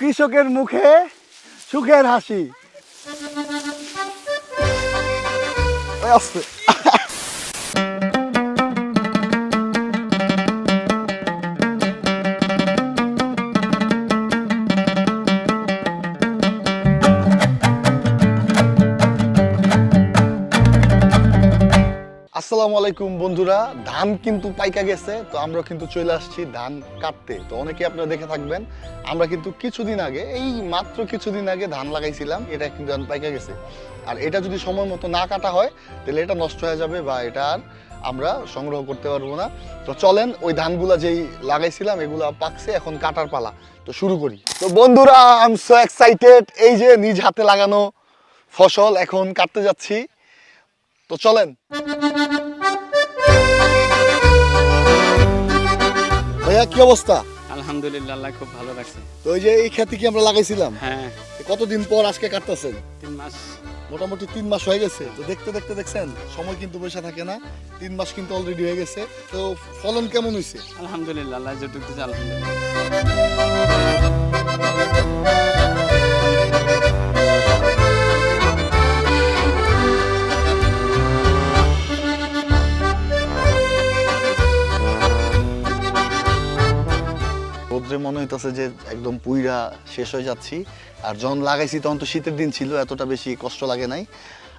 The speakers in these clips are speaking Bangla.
কৃষকের মুখে সুখের হাসি। আসসালামু আলাইকুম বন্ধুরা, ধান কিন্তু পাইকা গেছে, তো আমরা কিন্তু চলে আসছি ধান কাটতে। তো অনেকে আপনারা দেখে থাকবেন, আমরা কিন্তু কিছুদিন আগে, এই মাত্র কিছুদিন আগে ধান লাগাইছিলাম, এটা কিন্তু ধান পাইকা গেছে। আর এটা যদি সময় মতো না কাটা হয়, তাহলে এটা নষ্ট হয়ে যাবে বা এটা আর আমরা সংগ্রহ করতে পারব না। তো চলেন, ওই ধানগুলা যেই লাগাইছিলাম, এগুলা পাকছে, এখন কাটার পালা। তো শুরু করি। তো বন্ধুরা আই এম সো এক্সাইটেড এই যে নিজ হাতে লাগানো ফসল, এখন কাটতে যাচ্ছি। তো চলেন। ভাইয়া কি অবস্থা? আলহামদুলিল্লাহ আল্লাহ খুব ভালো লাগছে তো ওই যে এই খেতে কি আমরা লাগাইছিলাম? হ্যাঁ। কতদিন পর আজকে কাটতেছেন? তিন মাস। মোটামুটি তিন মাস হয়ে গেছে। তো দেখতে দেখতে দেখছেন সময় কিন্তু বসে থাকে না। তিন মাস কিন্তু অলরেডি হয়ে গেছে। তো ফলন কেমন হয়েছে আলহামদুলিল্লাহ আল্লাহ যেটুকু আলহামদুলিল্লাহ। হইতেছে যে একদম পুইরা শেষ হয়ে যাচ্ছি। আর যখন লাগাইছি তখন তো শীতের দিন ছিল, এতটা বেশি কষ্ট লাগে নাই।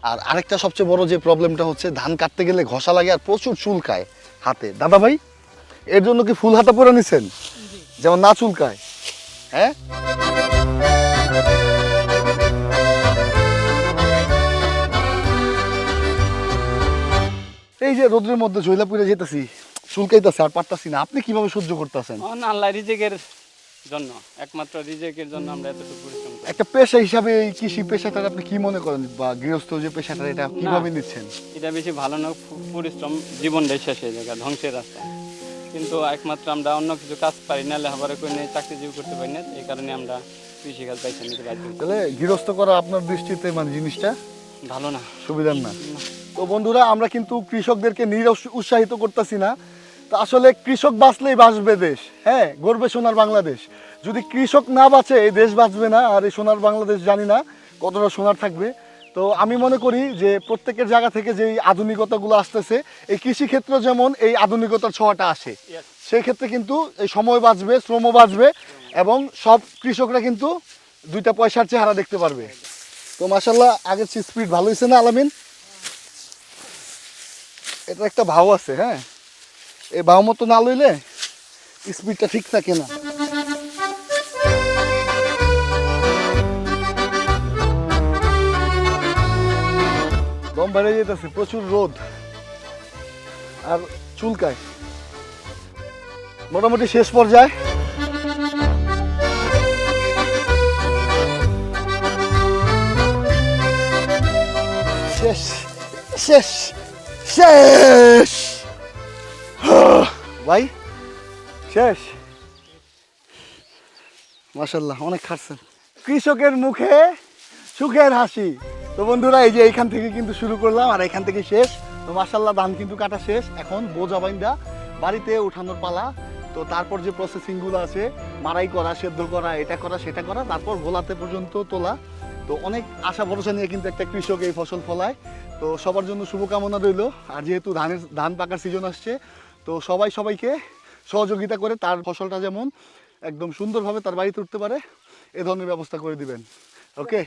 আর আরেকটা সবচেয়ে বড় যে প্রবলেমটা হচ্ছে, ধান কাটতে গেলে ঘষা লাগে আর প্রচুর চুলকায় হাতে। দাদা ভাই, এর জন্য কি ফুল হাতা পরে নিছেন? যেমন না চুলকায় হ্যাঁ? এই যে রোদ্রের মধ্যে ঝইলা পুড়ে যেতেছি চুলকাইতেছে আর পারতাছি না। আপনি কীভাবে সহ্য করতেছেন? আল্লাহ রিজেকের জন্য একমাত্র রিজেকের জন্য আমরা এতটুকু পরিশ্রম করি। একটা পেশা হিসাবে এই কৃষি পেশাটার আপনি কি মনে করেন? বা গৃহস্থ যে পেশাটা এটা কীভাবে নিচ্ছেন? এটা বেশি ভালো না পরিশ্রম জীবনটাই শেষ হয়ে যায় ধ্বংসের রাস্তা। কিন্তু একমাত্র আমরা অন্য কিছু কাজ পারি না লেখাপড়া করে নিয়ে চাকরিজীবী করতে পারি না এই কারণে আমরা কৃষিকাজ পাইছি নিতে বাধ্য তাহলে গৃহস্থ করা আপনার দৃষ্টিতে মানে জিনিসটা? ভালো না। সুবিধার না। তো বন্ধুরা আমরা কিন্তু কৃষকদেরকে নিরস- উৎসাহিত করতেছি না। তো আসলে কৃষক বাঁচলেই বাঁচবে দেশ হ্যাঁ? গর্বে সোনার বাংলাদেশ। যদি কৃষক না বাঁচে এই দেশ বাঁচবে না আর এই সোনার বাংলাদেশ জানি না কতটা সোনার থাকবে। তো আমি মনে করি যে প্রত্যেকের জায়গা থেকে যে আধুনিকতাগুলো আসতেছে এই কৃষিক্ষেত্র যেমন এই আধুনিকতার ছোঁয়াটা আসে সেই ক্ষেত্রে কিন্তু এই সময় বাঁচবে শ্রমও বাঁচবে এবং সব কৃষকরা কিন্তু দুইটা পয়সার চেহারা দেখতে পারবে। তো মাসাল্লাহ আগের চেয়ে স্পিড ভালো হয়েছে না আলামিন? এটা একটা ভাও আছে হ্যাঁ? এই ভাও মতো না লইলে স্পিডটা ঠিক থাকে না। দম বেড়ে যেতেছে, প্রচুর রোদ। আর চুলকায়। মোটামুটি শেষ পর্যায়ে। শেষ শেষ শেষ। ভাই, শেষ। মাসাল্লাহ অনেক খাটছেন। কৃষকের মুখে সুখের হাসি। তো বন্ধুরা, এই যে এইখান থেকে কিন্তু শুরু করলাম আর এখান থেকে শেষ। তো মাসাল্লাহ ধান কিন্তু কাটা শেষ। এখন বোঝা বাইন্দা বাড়িতে উঠানোর পালা। তো তারপর যে প্রসেসিংগুলো আছে মারাই করা, সেদ্ধ করা, এটা করা, সেটা করা, তারপর ভোলাতে পর্যন্ত তোলা। তো অনেক আশা ভরসা নিয়ে কিন্তু একটা কৃষক এই ফসল ফলায়। তো সবার জন্য শুভকামনা রইল। আর যেহেতু ধানের, ধান পাকার সিজন আসছে তো সবাই সবাইকে সহযোগিতা করে তার ফসলটা যেমন একদম সুন্দরভাবে তার বাড়িতে উঠতে পারে, এ ধরনের ব্যবস্থা করে দিবেন। ওকে?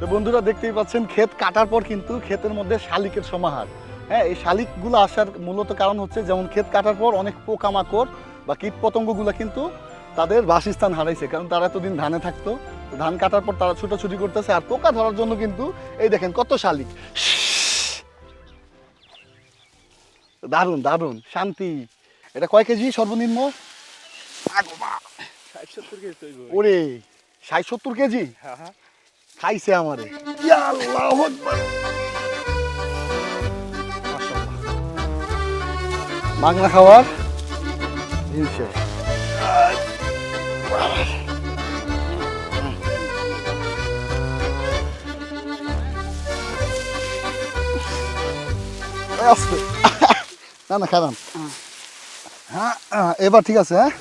তো বন্ধুরা দেখতেই পাচ্ছেন, ক্ষেত কাটার পর কিন্তু ক্ষেতের মধ্যে শালিকের সমাহার। হ্যাঁ এই শালিকগুলো আসার মূলত কারণ হচ্ছে যেমন ক্ষেত কাটার পর অনেক পোকামাকড় বা কীট পতঙ্গগুলো কিন্তু তাদের বাসস্থান হারাইছে, কারণ তারা এতদিন ধানে থাকতো। ধান কাটার পর তারা ছুটোছুটি করতেছে, আর পোকা ধরার জন্য কিন্তু এই দেখেন কত শালিক। দারুণ দারুণ শান্তি। এটা কয় কেজি সর্বনিম্ন? ওরে ষাট সত্তর কেজি? খাইছে আমারে। ইয়া আল্লাহু আকবার। বাংলা খাওয়ার দিন আস্তে। না না হ্যাঁ হ্যাঁ, এবার ঠিক আছে হ্যাঁ?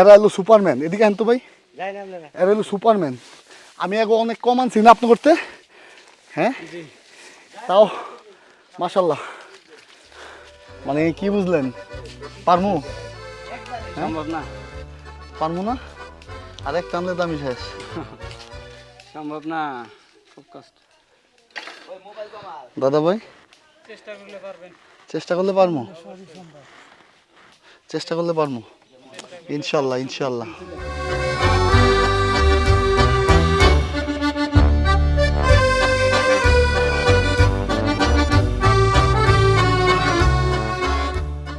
এরা হলো সুপারম্যান। এদিকে আনতো ভাই। এরা হলো সুপারম্যান। আমি আগে অনেক কম আনছি না আপনি করতে? হ্যাঁ? তাও মাশাল্লাহ। মানে কি বুঝলেন? পারমু? সম্ভব না। পারমু না? আরেক টানলে দামি শেষ। সম্ভব না। খুব কষ্ট। দাদা ভাই? চেষ্টা করলে পারবেন। চেষ্টা করলে পারমু? চেষ্টা করলে পারমু? ইনশাল্লাহ ইনশাল্লাহ।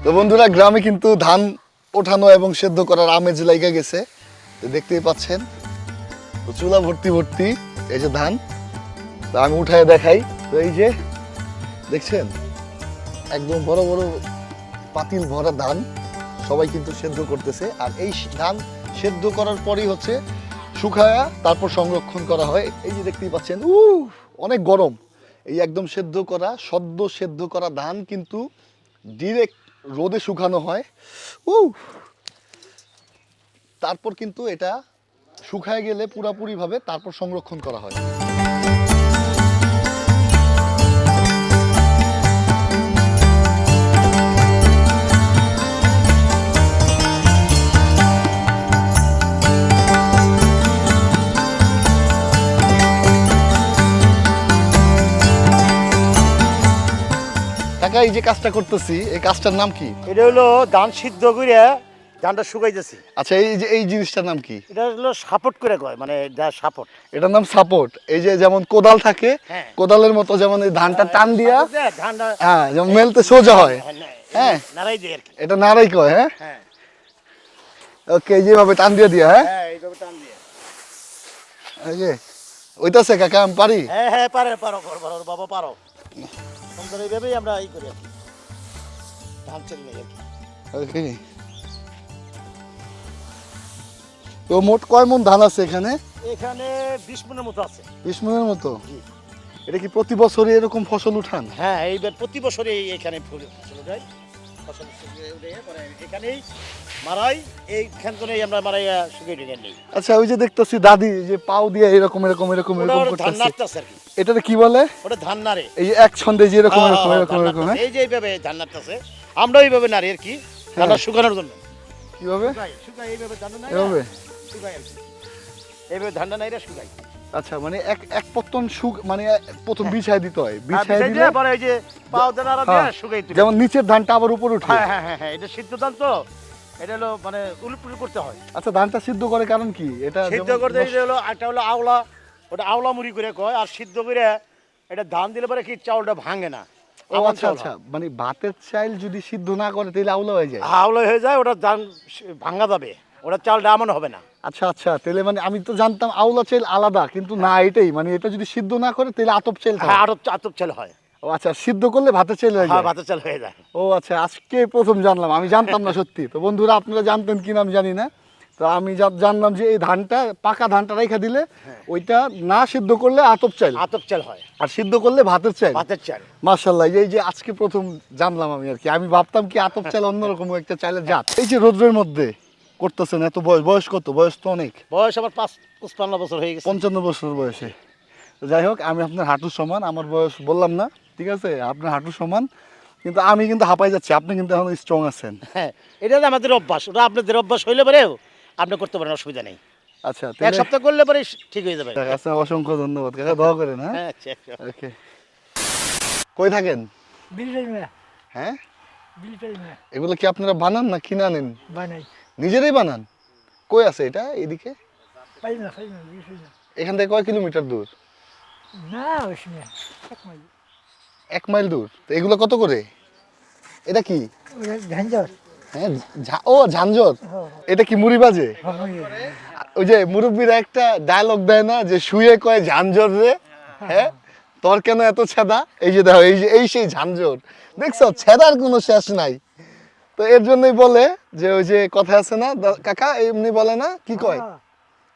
তো বন্ধুরা, গ্রামে কিন্তু ধান ওঠানো এবং সেদ্ধ করার আমেজ লাইগা গেছে। দেখতেই পাচ্ছেন চুলা ভর্তি ভর্তি, এই যে ধান। আমি উঠায় দেখাই। তো এই যে, দেখছেন? একদম বড় বড় পাতিল ভরা ধান। সবাই কিন্তু সেদ্ধ করতেছে। আর এই ধান সেদ্ধ করার পরেই হচ্ছে শুকায়া তারপর সংরক্ষণ করা হয়। এই যে দেখতেই পাচ্ছেন উ অনেক গরম। এই একদম সেদ্ধ করা, সদ্য সেদ্ধ করা ধান কিন্তু ডিরেক্ট রোদে শুকানো হয়। উ তারপর কিন্তু এটা শুকায় গেলে পুরাপুরিভাবে তারপর সংরক্ষণ করা হয়। এই যে কাজটা করতেছি এই কাজটার নাম কি? এটা হলো ধান সিদ্ধ করে ধানটা শুকাইতেছি। আচ্ছা এই যে এই জিনিসটার নাম কি? এটা হলো সাপোর্ট করে কয় মানে যা সাপোর্ট। এটার নাম সাপোর্ট। এই যে যেমন কোদাল থাকে হ্যাঁ। কোদালের মতো যেমন এই ধানটা টান দিয়া ধানটা হ্যাঁ যেমন মেলতে সোজা হয়। হ্যাঁ। নাড়াই দিয়ে আর কি। এটা নাড়াই কয় হ্যাঁ? হ্যাঁ। ওকে যেভাবে টান দিয়ে দিয়া হ্যাঁ? হ্যাঁ এইভাবে টান দিয়ে। এই যে ওইটাছে কাকা আমি পারি? হ্যাঁ হ্যাঁ পারে পারো পারো পারো। বাবা পারো এইভাবেই আমরা ই করি আর কি। ধান চেল নেই আর কি ওকে তো মোট কয় মন ধান আছে এখানে? এখানে বিশ মনের মতো আছে। বিশ মনের মতো? এটা কি প্রতি বছরই এরকম ফসল উঠান? হ্যাঁ এইবার প্রতি বছরই এখানে ফসল উঠাই ফসল উঠে এখানেই মারাই আমরা মারাইয়া শুকিয়ে ঢুকে নেই। আচ্ছা ওই যে দেখতেছি দাদি যে পাও দিয়ে এরকম এরকম এরকম এরকম করতেছে। কি। এটাতে কি বলে? ওটা ধান নাড়ে এই যে এক ছন্দে যে এরকম এরকম হ্যাঁ, এরকম এরকম হ্যাঁ? এই যে এইভাবে ধান নাড়তেছে আমরা এইভাবে আর কি ধানটা শুকানোর জন্য। কীভাবে? শুকাই এইভাবে ধান শুকাই এইভাবে ধানটা নাড়িয়ে শুকাই। আচ্ছা মানে এক এক পত্তন সুগ মানে প্রথম বিছাই দিতে হয়। বিছাই দিলে পরে ওই যে পাও দেনারা দিয়ে হ্যাঁ, শুকাই যেমন নিচের ধানটা আবার উপর উঠে। হ্যাঁ হ্যাঁ হ্যাঁ হ্যাঁ এটা সিদ্ধ ধান তো। এটা হলো মানে উলুপুলু করতে হয়। আচ্ছা ধানটা সিদ্ধ করে কারণ কি? এটা সিদ্ধ করতে এটা হলো একটা হলো আওলা ওটা আওলা মুড়ি করে কয় আর সিদ্ধ করে এটা ধান দিলে পরে কি চাউলটা ভাঙে না। ও আচ্ছা আচ্ছা মানে ভাতের চাইল যদি সিদ্ধ না করে তাহলে আউলা হয়ে যায়? আওলা হয়ে যায় ওটা ধান ভাঙা যাবে ওটা চাউলটা এমন হবে না। আচ্ছা আচ্ছা তাহলে মানে আমি তো জানতাম আওলা চাইল আলাদা কিন্তু না এটাই মানে এটা যদি সিদ্ধ না করে তাহলে আতপ চাইল হ্যাঁ আটপ চাল হয়। ও আচ্ছা সিদ্ধ করলে ভাতের চাইল হয়ে হ্যাঁ যায়? ভাতের চাল হয়ে যায়। ও আচ্ছা আজকে প্রথম জানলাম আমি জানতাম না সত্যি। তো বন্ধুরা আপনারা জানতেন কিনা আমি জানি না। তো আমি যা- জানলাম যে এই ধানটা পাকা ধানটা রেখে দিলে ওইটা না সিদ্ধ করলে আতপ চাইল আতপ চাল হয়। আর সিদ্ধ করলে ভাতের চাইল ভাতের চাল। মার্শাল্লাহ এই যে আজকে প্রথম জানলাম আমি আর কি। আমি ভাবতাম কি আতপ চাল অন্যরকম একটা চাইলের জাত। এই যে রোদ্রের মধ্যে করতেছেন এত বয়স বয়স কত? বয়স তো অনেক। বয়স আমার পাঁচ পঁচপান্ন বছর হয়ে গেছে। পঞ্চান্ন বছর বয়সে। যাই হোক আমি আপনার হাঁটুর সমান আমার বয়স বললাম না। ঠিক আছে? আপনার হাঁটুর সমান কিন্তু আমি কিন্তু হাঁপাই যাচ্ছি আপনি কিন্তু এখন স্ট্রং আছেন। হ্যাঁ এটা তো আমাদের অভ্যাস ওটা আপনাদের অভ্যাস হইলে পরেও আপনি করতে পারেন অসুবিধা নেই। আচ্ছা এক সপ্তাহ করলে পরে ঠিক হয়ে যাবে। আচ্ছা অসংখ্য ধন্যবাদ কাকা দোয়া করেন হ্যাঁ? হ্যাঁ আচ্ছা আচ্ছা। ওকে। কই থাকেন? হ্যাঁ? এগুলো কি আপনারা বানান না কিনে আনেন? বানাই। নিজেরাই বানান? কই আছে এটা এদিকে? এখান থেকে কয় কিলোমিটার দূর? না এক মাইল দূর। তো এগুলো কত করে? এটা কি? হ্যাঁ ও ঝাঞ্ঝর হ্যাঁ এটা কি মুড়ি বাজে হ্যাঁ ওই যে মুরব্বীরা একটা ডায়লগ দেয় না যে শুয়ে কয় ঝাঞ্ঝর রে? হ্যাঁ? তোর কেন এত ছেদা? এই যে দেখো এই যে এই সেই ঝাঞ্ঝর দেখছ ছেদার কোনো শেষ নাই। তো এর জন্যই বলে যে ওই যে কথা আছে না কাকা এমনি বলে না কি কয়?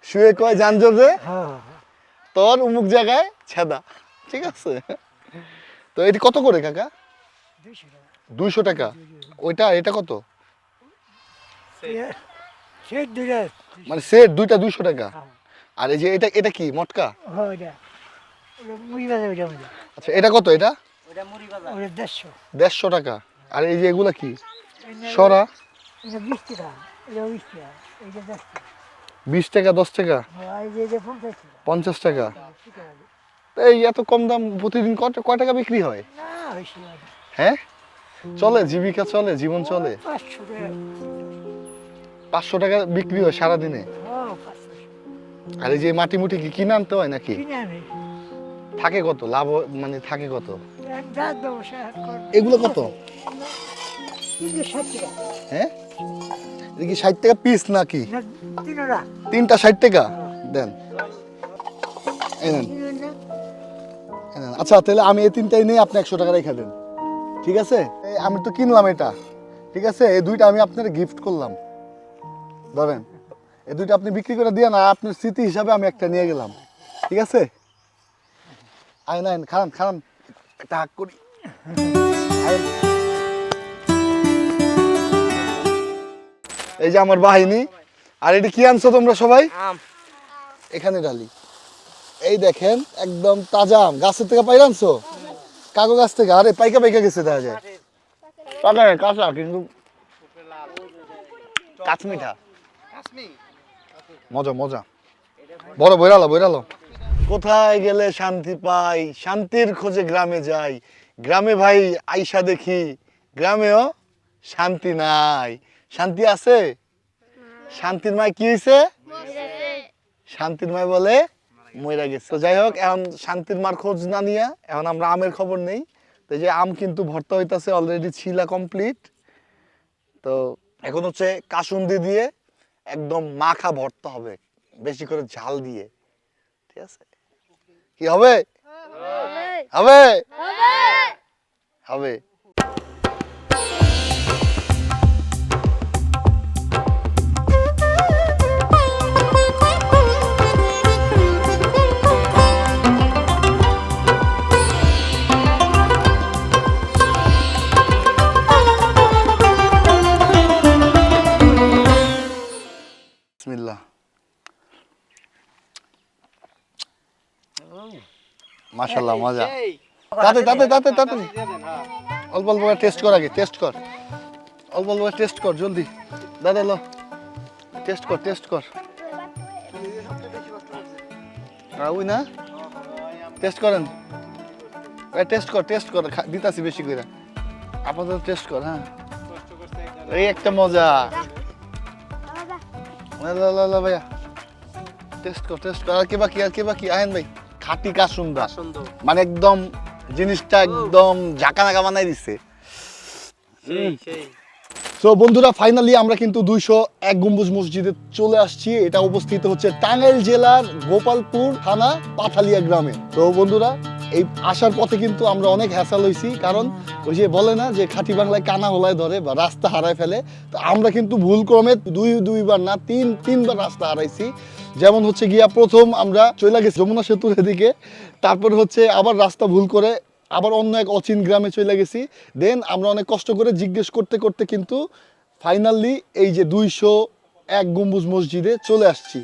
শুয়ে কয় ঝাঞ্ঝর রে? হ্যাঁ। তোর উমুক জায়গায় ছেদা। ঠিক আছে? তো এটি কত করে কাকা? দুইশো টাকা। ওইটা এটা কত? মানে সেট দুইটা দুইশো টাকা? হ্যাঁ। আর এই যে এটা এটা কি মটকা? আচ্ছা এটা কত এটা? দেড়শো। দেড়শো টাকা। আর এই যে এগুলা কি? সরা? বিশ টাকা। দশ টাকা। বিশ টাকা দশ টাকা? আর এই যে এটা পঞ্চাশ টাকা। এই এত কম দাম প্রতিদিন কত কয় টাকা বিক্রি হয়? হ্যাঁ? চলে জীবিকা চলে জীবন চলে। পাঁচশো টাকা। বিক্রি হয় সারাদিনে? আর এই যে মাটি মুটি কি কিনে আনতে হয় নাকি? থাকে কত? লাভ মানে থাকে কত? এগুলো কত? হ্যাঁ? কি ষাট টাকা পিস নাকি? তিনটা। ষাট টাকা? দেন। এই এই নেন। আচ্ছা তাহলে আমি এই তিনটাই নিয়ে আপনি একশো টাকা রেখে দেন। ঠিক আছে? আমি তো কিনলাম এটা। ঠিক আছে? এই দুইটা আমি আপনার গিফট করলাম। ধরেন এই দুইটা আপনি বিক্রি করে দিয়ে না আপনার স্মৃতি হিসাবে আমি একটা নিয়ে গেলাম। ঠিক আছে? আইন আইন খান খান একটা হাক করি। এই যে আমার বাহিনী আর এটা কি আনছো তোমরা সবাই? এখানে ডালি। এই দেখেন একদম তাজা আম। গাছের থেকে পাইলে আনছো কাগো গাছ থেকে। আরে পাইকা পাইকা গেছে দেখা যায়। পাকা কাঁচা কিন্তু কাঁচমিঠা মজা মজা। বড় বইরালো বইরালো কোথায় গেলে শান্তি পাই? শান্তির খোঁজে গ্রামে যাই। গ্রামে ভাই আইসা দেখি। গ্রামেও শান্তি নাই। শান্তি আছে? শান্তির মায় কি হয়েছে শান্তির মায় বলে মইরা গেছে। তো যাই হোক এখন শান্তির মার খোঁজ না নিয়ে এখন আমরা আমের খবর নেই। তো এই যে আম কিন্তু ভর্তা হইতাছে অলরেডি ছিলা কমপ্লিট তো এখন হচ্ছে কাসুন্দি দিয়ে একদম মাখা ভর্তা হবে বেশি করে ঝাল দিয়ে। ঠিক আছে? কি হবে? হবে। হবে। মাশাল্লাহ মজা। তাতে তাতে তাতে তাতে অল্প অল্প টেস্ট কর আগে টেস্ট কর। অল্প অল্প টেস্ট কর জলদি। দাদা লো। টেস্ট কর টেস্ট কর। ওই না? টেস্ট করেন। টেস্ট কর টেস্ট কর দিতাছি বেশি করে আপাতত টেস্ট কর হ্যাঁ। এই একটা মজা। লা লা লা লা ভাইয়া। টেস্ট কর টেস্ট কর। আর কে বাকি আর কে বাকি? আহেন ভাই। খাটি কাসুন্দা। মানে একদম জিনিসটা একদম ঝাঁকানাকা বানাই দিছে। তো বন্ধুরা ফাইনালি আমরা কিন্তু দুইশো এক গম্বুজ মসজিদে চলে আসছি। এটা অবস্থিত হচ্ছে টাঙ্গাইল জেলার গোপালপুর থানা পাথালিয়া গ্রামে। তো বন্ধুরা এই আসার পথে কিন্তু আমরা অনেক হ্যাসাল হয়েছি কারণ ওই যে বলে না যে খাঁটি বাংলায় কানা হলায় ধরে বা রাস্তা হারায় ফেলে। তো আমরা কিন্তু ভুল ক্রমে দুই দুইবার না তিন তিনবার রাস্তা হারাইছি। যেমন হচ্ছে গিয়া প্রথম আমরা চলে গেছি যমুনা সেতুর এদিকে, তারপর হচ্ছে আবার রাস্তা ভুল করে আবার অন্য এক অচিন গ্রামে চলে গেছি। দেন আমরা অনেক কষ্ট করে জিজ্ঞেস করতে করতে কিন্তু ফাইনালি এই যে দুইশো এক গম্বুজ মসজিদে চলে আসছি।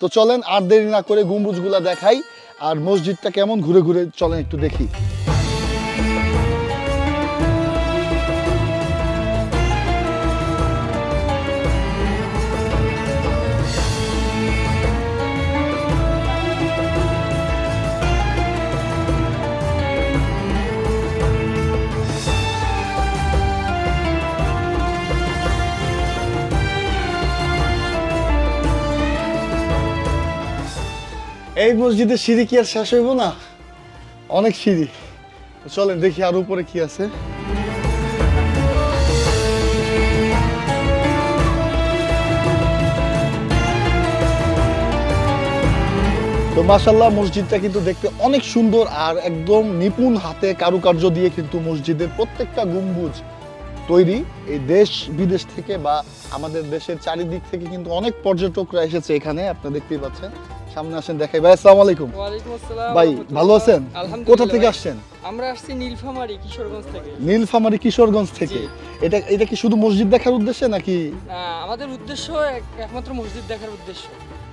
তো চলেন আর দেরি না করে গম্বুজগুলা দেখাই, আর মসজিদটা কেমন ঘুরে ঘুরে চলেন একটু দেখি। এই মসজিদের সিঁড়ি কি আর শেষ হইব না? অনেক সিঁড়ি। চলেন দেখি আর উপরে কি আছে। তো মাসাল্লাহ মসজিদটা কিন্তু দেখতে অনেক সুন্দর আর একদম নিপুণ হাতে কারুকার্য দিয়ে কিন্তু মসজিদের প্রত্যেকটা গম্বুজ তৈরি। এই দেশ বিদেশ থেকে বা আমাদের দেশের চারিদিক থেকে কিন্তু অনেক পর্যটকরা এসেছে এখানে আপনি দেখতেই পাচ্ছেন। সামনে আসেন দেখাই। ভাই আসসালামু আলাইকুম। ওয়ালাইকুম আসসালাম ভাই ভালো আছেন? কোথা থেকে আসছেন? আমরা আসছি নীলফামারী কিশোরগঞ্জ থেকে। নীলফামারী কিশোরগঞ্জ থেকে। এটা এটা কি শুধু মসজিদ দেখার উদ্দেশ্যে নাকি? আমাদের উদ্দেশ্য একমাত্র মসজিদ দেখার উদ্দেশ্য।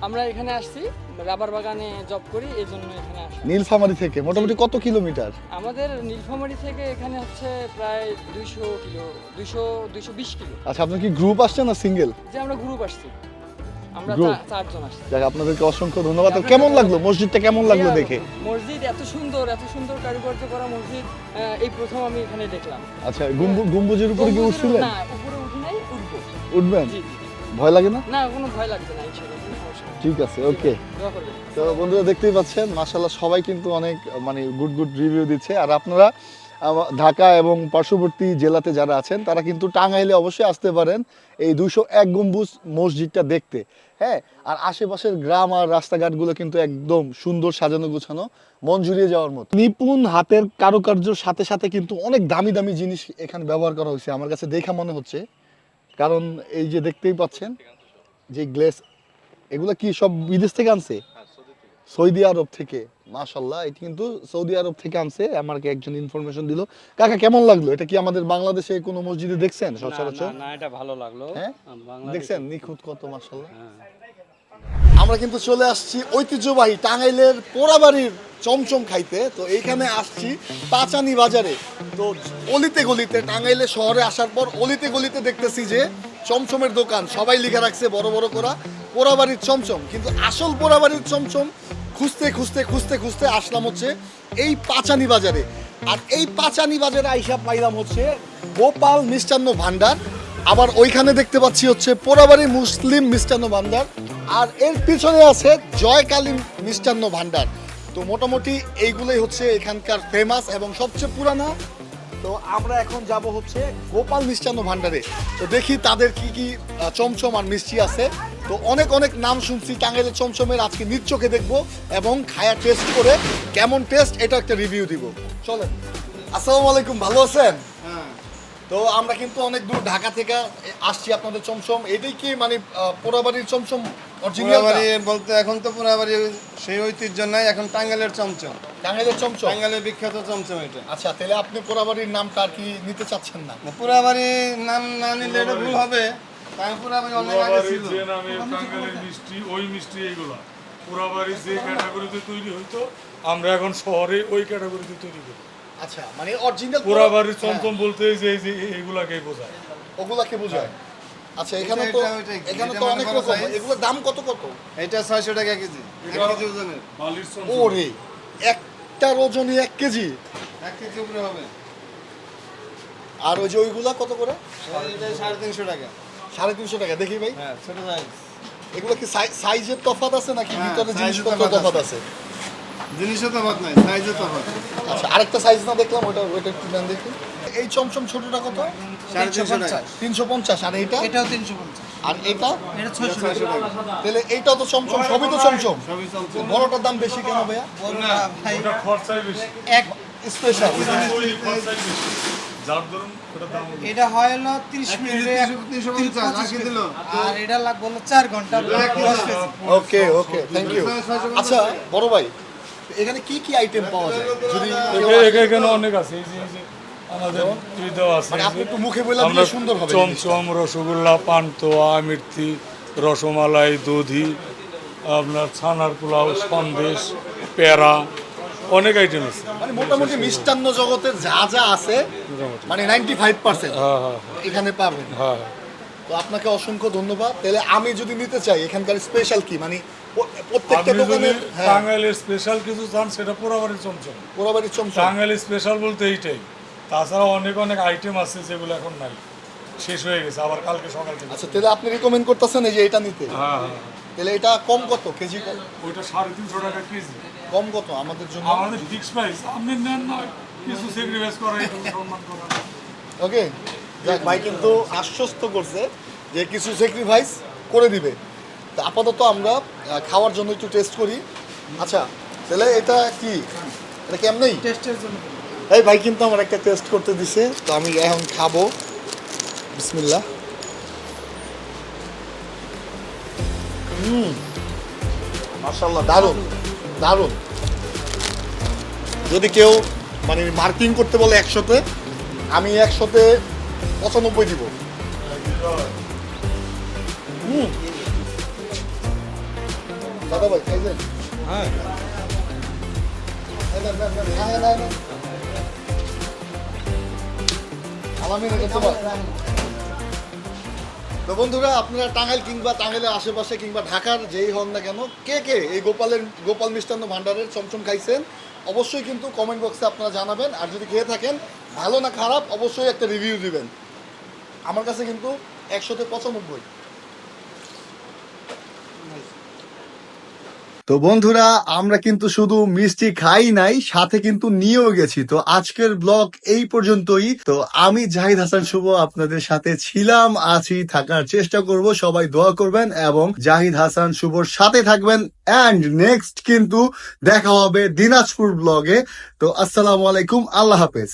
আমরা এখানে আসছি রাবার বাগানে জব করি এই জন্য এখানে আসি নীলফামারি থেকে মোটামুটি কত কিলোমিটার? আমাদের নীলফামারী থেকে এখানে হচ্ছে প্রায় দুইশো কিলো দুইশো দুইশো বিশ কিলো। আচ্ছা আপনার কি গ্রুপ আসছেন না সিঙ্গেল যে আমরা গ্রুপ আসছি। আমরা চারজন আসছি। যাক আপনাদেরকে অসংখ্য ধন্যবাদ। তো কেমন লাগল? মসজিদটা কেমন লাগল দেখে? মসজিদ এত সুন্দর এত সুন্দর কারুকার্য করা মসজিদ এই প্রথম আমি এখানে দেখলাম। আচ্ছা গম্বুজের উপরে কি উঠছিলেন? না উপরে উঠি নাই উঠবো। উঠবেন? জি জি। জি। ভয় লাগে না? না কোনো ভয় লাগবে না ইনশাআল্লাহ কোনো সমস্যা নেই। ঠিক আছে ওকে। তো বন্ধুরা দেখতেই পাচ্ছেন মাশাল্লাহ সবাই কিন্তু অনেক মানে গুড গুড রিভিউ দিচ্ছে। আর আপনারা ঢাকা এবং পার্শ্ববর্তী জেলাতে যারা আছেন তারা কিন্তু টাঙ্গাইলে অবশ্যই আসতে পারেন এই দুশো এক গম্বুজ মসজিদটা দেখতে। হ্যাঁ আর আশেপাশের গ্রাম আর রাস্তাঘাটগুলো কিন্তু একদম সুন্দর সাজানো গোছানো মন জুড়িয়ে যাওয়ার মতো। নিপুণ হাতের কারুকার্যর সাথে সাথে কিন্তু অনেক দামি দামি জিনিস এখানে ব্যবহার করা হয়েছে আমার কাছে দেখা মনে হচ্ছে। কারণ এই যে দেখতেই পাচ্ছেন যে গ্লেস এগুলো কি সব বিদেশ থেকে আনছে? সৌদি আরব থেকে। মাশাল্লাহ এটি কিন্তু সৌদি আরব থেকে আনছে আমাকে একজন ইনফরমেশন দিল। কাকা কেমন লাগল? এটা কি আমাদের বাংলাদেশে কোনো মসজিদে দেখছেন সচরাচর? না, এটা ভালো লাগল। হ্যাঁ? দেখছেন নিখুঁত কত মাশাল্লাহ হ্যাঁ। আমরা কিন্তু চলে আসছি ঐতিহ্যবাহী টাঙ্গাইলের পোড়াবাড়ির চমচম খাইতে। তো এইখানে আসছি পাচানি বাজারে। তো অলিতে গলিতে টাঙ্গাইলে শহরে আসার পর অলিতে গলিতে দেখতেছি যে চমচমের দোকান সবাই লিখে রাখছে বড় বড় করা পোড়াবাড়ির চমচম। কিন্তু আসল পোড়াবাড়ির চমচম খুঁজতে খুঁজতে খুঁজতে খুঁজতে আসলাম হচ্ছে এই পাচানি বাজারে। আর এই পাচানি বাজারে আইসা পাইলাম হচ্ছে গোপাল মিষ্টান্ন ভান্ডার। আবার ওইখানে দেখতে পাচ্ছি হচ্ছে পোড়াবাড়ি মুসলিম মিষ্টান্ন ভান্ডার। আর এর পিছনে আছে জয়কালী মিষ্টান্ন ভান্ডার। তো মোটামুটি এইগুলোই হচ্ছে এখানকার ফেমাস এবং সবচেয়ে পুরানা। তো আমরা এখন যাব হচ্ছে গোপাল মিষ্টান্ন ভান্ডারে। তো দেখি তাদের কি কি চমচম আর মিষ্টি আছে। তো অনেক অনেক নাম শুনছি টাঙ্গাইলের চমচমের আজকে নিজ চোখে দেখব এবং খায়া টেস্ট করে কেমন টেস্ট এটা একটা রিভিউ দিব। চলেন। আসসালামু আলাইকুম ভালো আছেন? তো আমরা কিন্তু অনেক দূর ঢাকা থেকে আসছি আপনাদের চমচম। এটাই কি মানে পোড়াবাড়ির চমচম বলতে এখন তো পুরাবাড়ি সেই ঐতিহ্য নাই এখন টাঙ্গাইলের চমচম। টাঙ্গাইলের চমচম? টাঙ্গাইলের বিখ্যাত চমচম এটা। আচ্ছা তাহলে আপনি পোড়াবাড়ির নামটা আর কি নিতে চাচ্ছেন না পোড়াবাড়ির নাম না নিলে এটা ভুল হবে। যে নামে মিষ্টি ওই মিষ্টি এইগুলা। যে ক্যাটাগরিতে তৈরি হইতো আমরা এখন শহরে ওই ক্যাটাগরিতে তৈরি করি। আচ্ছা মানে অরিজিনাল পুরাবাড়ির চমচম বলতে যে এই যে এইগুলাকে বোঝায়। ওগুলাকে বোঝায়। আচ্ছা এখানে তো এটা- এখানে তো মানে অনেক রকম। এগুলোর দাম কত কত? এটা ছয়শো টাকা কেজি। এক কেজি ওজনের। বালির চমচম। ওরে একটা ওজনই এক কেজি? এক কেজি উপরে হবে। আর ওই যে ওইগুলা কত করে? এটা সাড়ে তিনশো টাকা। সাড়ে তিনশো টাকা দেখি ভাই। হ্যাঁ ছোট সাইজ এগুলো কি সাইজের তফাৎ আছে নাকি হ্যাঁ, ভিতরে জিনিসপত্র তফাৎ তফাৎ আছে। জিনিসও তো বাদ নাই সাইজও তো বাদ আচ্ছা আরেকটা সাইজ না দেখলাম ওটা ওইটা একটু দেন দেখি। এই চমচম ছোটটা কত? সাড়ে তিনশো পঞ্চাশ আর এইটা? এটাও তিনশো পঞ্চাশ। আর এটা? এটা ছয়শো ছয়শো টাকা। তাহলে এইটাও তো চমচম সবই তো চমচম। বড়টার দাম বেশি কেন ভাইয়া? ভাই ওটা খরচাই বেশি। এক স্পেশাল যার ধরুন দাম এটা হয় হলো মিনিটে আর কি দিল। আর এটা লাগবে হলো চার ঘণ্টা ওকে ওকে থ্যাংক ইউ আচ্ছা বড় ভাই এখানে কি কি আইটেম পাওয়া যায়? যদি এখানে- অনেক আছে এই যে আমাদের ই আছে মানে আপনি একটু মুখে দিলে সুন্দর হবে চমচম রসগোল্লা পান্তুয়া মির্তি রসমালাই দধি আপনার ছানার পোলাও সন্দেশ পেড়া অনেক আইটেম আছে। মানে মোটামুটি মিষ্টান্ন জগতের যা যা আছে মানে নাইনটি ফাইভ পার্সেন্ট হ্যাঁ হ্যাঁ। এখানে পাবেন। হ্যাঁ তো আপনাকে অসংখ্য ধন্যবাদ। তাহলে আমি যদি নিতে চাই এখানকার স্পেশাল কি? মানে প্রত্যেকটা হ্যাঁ। টাঙ্গাইলের স্পেশাল কিছু চান সেটা পোড়াবাড়ির চমচম। পোড়াবাড়ির চমচম। টাঙ্গাইলের স্পেশাল বলতে এইটাই। তাছাড়া অনেক অনেক আইটেম আছে যেগুলো এখন নাই। শেষ হয়ে গেছে আবার কালকে সকাল থেকে। আচ্ছা তাহলে আপনি রিকমেন্ড করতেছেন এই যে এটা নিতে। হ্যাঁ হ্যাঁ। তাহলে এটা কম কত? কেজি ওইটা সাড়ে তিনশো টাকা কেজি। কম কত? আমাদের জন্য? আমাদের ফিক্স প্রাইস আপনি নেন না কিছু স্যাক্রিফাইস করা একটু সম্মান করা ওকে যাক ভাই কিন্তু আশ্বস্ত করছে যে কিছু স্যাক্রিফাইস করে দিবে। তা আপাতত আমরা খাওয়ার জন্য একটু টেস্ট করি। আচ্ছা তাহলে এটা কি? এটা কেমনেই টেস্টের জন্য। এই ভাই কিন্তু আমার একটা টেস্ট করতে দিছে তো আমি এখন খাব। বিসমিল্লাহ। হুম। মাশাল্লাহ দারুণ। দারুণ যদি কেউ মানে মার্কিং করতে বলে একশোতে আমি একশোতে পঁচানব্বই দিব। দাদা ভাই খাইছেন হ্যাঁ। আলামিন এটা তোমার। তো বন্ধুরা, আপনারা টাঙ্গাইল কিংবা টাঙ্গাইলের আশেপাশে কিংবা ঢাকার যেই হন না কেন, কে কে এই গোপালের, গোপাল মিষ্টান্ন ভাণ্ডারের চমচম খাইছেন, অবশ্যই কিন্তু কমেন্ট বক্সে আপনারা জানাবেন। আর যদি খেয়ে থাকেন, ভালো না খারাপ, অবশ্যই একটা রিভিউ দিবেন। আমার কাছে কিন্তু একশোতে পঁচানব্বই। তো বন্ধুরা, আমরা কিন্তু শুধু মিষ্টি খাই নাই, সাথে কিন্তু নিয়েও গেছি। তো আজকের ব্লগ এই পর্যন্তই। তো আমি জাহিদ হাসান শুভ, আপনাদের সাথে ছিলাম, আছি, থাকার চেষ্টা করব, সবাই দোয়া করবেন এবং জাহিদ হাসান শুভর সাথে থাকবেন। অ্যান্ড নেক্সট কিন্তু দেখা হবে দিনাজপুর ব্লগে। তো আসসালামু আলাইকুম, আল্লাহ হাফেজ।